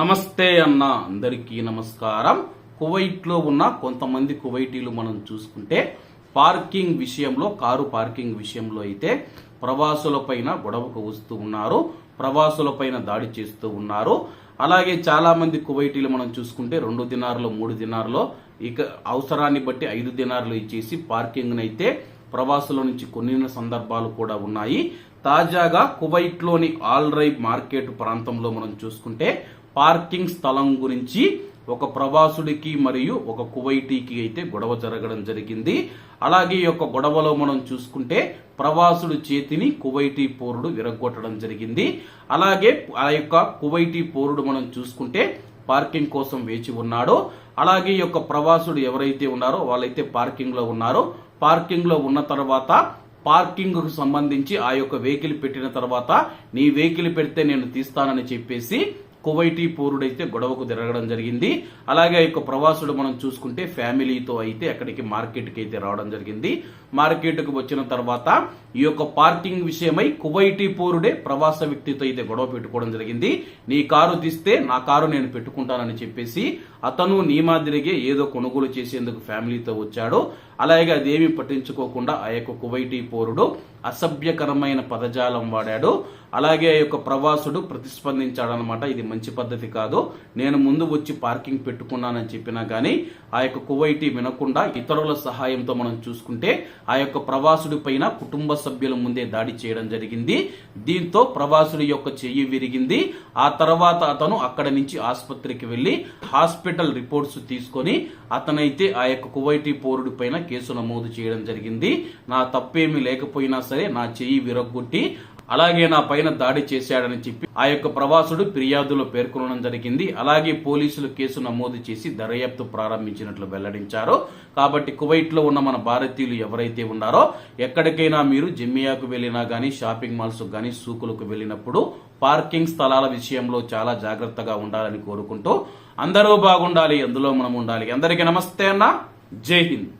నమస్తే అన్న అందరికీ నమస్కారం. కువైట్లో ఉన్న కొంతమంది కువైటీలు మనం చూసుకుంటే పార్కింగ్ విషయంలో కారు పార్కింగ్ విషయంలో అయితే ప్రవాసులపైన గొడవకు వస్తూ ఉన్నారు ప్రవాసులపైన దాడి చేస్తూ ఉన్నారు. అలాగే చాలా మంది కువైటీలు మనం చూసుకుంటే రెండు దినారులో మూడు దినారులో ఇక అవసరాన్ని బట్టి ఐదు దినారులు ఇచ్చేసి పార్కింగ్ అయితే ప్రవాసుల నుంచి కొనిన సందర్భాలు కూడా ఉన్నాయి. తాజాగా కువైట్లోని ఆల్రై మార్కెట్ ప్రాంతంలో మనం చూసుకుంటే పార్కింగ్ స్థలం గురించి ఒక ప్రవాసుడికి మరియు ఒక కువైటీకి అయితే గొడవ జరగడం జరిగింది. అలాగే ఈ యొక్క గొడవలో మనం చూసుకుంటే ప్రవాసుడు చేతిని కువైటీ పౌరుడు విరగొట్టడం జరిగింది. అలాగే ఆ యొక్క కువైటీ పౌరుడు మనం చూసుకుంటే పార్కింగ్ కోసం వేచి ఉన్నాడు. అలాగే ఈ యొక్క ప్రవాసుడు ఎవరైతే ఉన్నారో వాళ్ళైతే పార్కింగ్లో ఉన్నారో. పార్కింగ్లో ఉన్న తర్వాత పార్కింగ్కు సంబంధించి ఆ యొక్క వెహికల్ పెట్టిన తర్వాత నీ వెహికల్ పెడితే నేను తీస్తానని చెప్పేసి కువైటీ పూరుడైతే గొడవకు తిరగడం జరిగింది. అలాగే ఆ యొక్క ప్రవాసుడు మనం చూసుకుంటే ఫ్యామిలీతో అయితే అక్కడికి మార్కెట్కి అయితే రావడం జరిగింది. మార్కెట్కు వచ్చిన తర్వాత ఈ యొక్క పార్కింగ్ విషయమై కువైటీ పూరుడే ప్రవాస వ్యక్తితో అయితే గొడవ పెట్టుకోవడం జరిగింది. నీ కారు తీస్తే నా కారు నేను పెట్టుకుంటానని చెప్పేసి అతను నీ మాదిరిగే ఏదో కొనుగోలు చేసేందుకు ఫ్యామిలీతో వచ్చాడు. అలాగే అదేమి పట్టించుకోకుండా ఆ యొక్క కువైటీ పౌరుడు అసభ్యకరమైన పదజాలం వాడాడు. అలాగే ఆ యొక్క ప్రవాసుడు ప్రతిస్పందించాడనమాట ఇది మంచి పద్ధతి కాదు. నేను ముందు వచ్చి పార్కింగ్ పెట్టుకున్నానని చెప్పినా కానీ ఆ యొక్క కువైటీ వినకుండా ఇతరుల సహాయంతో మనం చూసుకుంటే ఆ యొక్క ప్రవాసుడి పైన కుటుంబ సభ్యుల ముందే దాడి చేయడం జరిగింది. దీంతో ప్రవాసుడి యొక్క చెయ్యి విరిగింది. ఆ తర్వాత అతను అక్కడ నుంచి ఆసుపత్రికి వెళ్ళి హాస్పిటల్ రిపోర్ట్స్ తీసుకొని అతనైతే ఆ యొక్క కువైటీ పౌరుడి పైన కేసు నమోదు చేయడం జరిగింది. నా తప్పేమీ లేకపోయినా సరే నా చెయ్యి విరగ్గొట్టి అలాగే నా పైన దాడి చేశాడని చెప్పి ఆ యొక్క ప్రవాసుడు ఫిర్యాదులో పేర్కొనడం జరిగింది. అలాగే పోలీసులు కేసు నమోదు చేసి దర్యాప్తు ప్రారంభించినట్లు వెల్లడించారు. కాబట్టి కువైట్లో ఉన్న మన భారతీయులు ఎవరైతే ఉన్నారో ఎక్కడికైనా మీరు జిమ్మియాకు వెళ్ళినా గానీ షాపింగ్ మాల్స్ గానీ సూకులకు వెళ్ళినప్పుడు పార్కింగ్ స్థలాల విషయంలో చాలా జాగ్రత్తగా ఉండాలని కోరుకుంటూ అందరూ బాగుండాలి అందులో మనం ఉండాలి. అందరికీ నమస్తే అన్న. జై హింద్.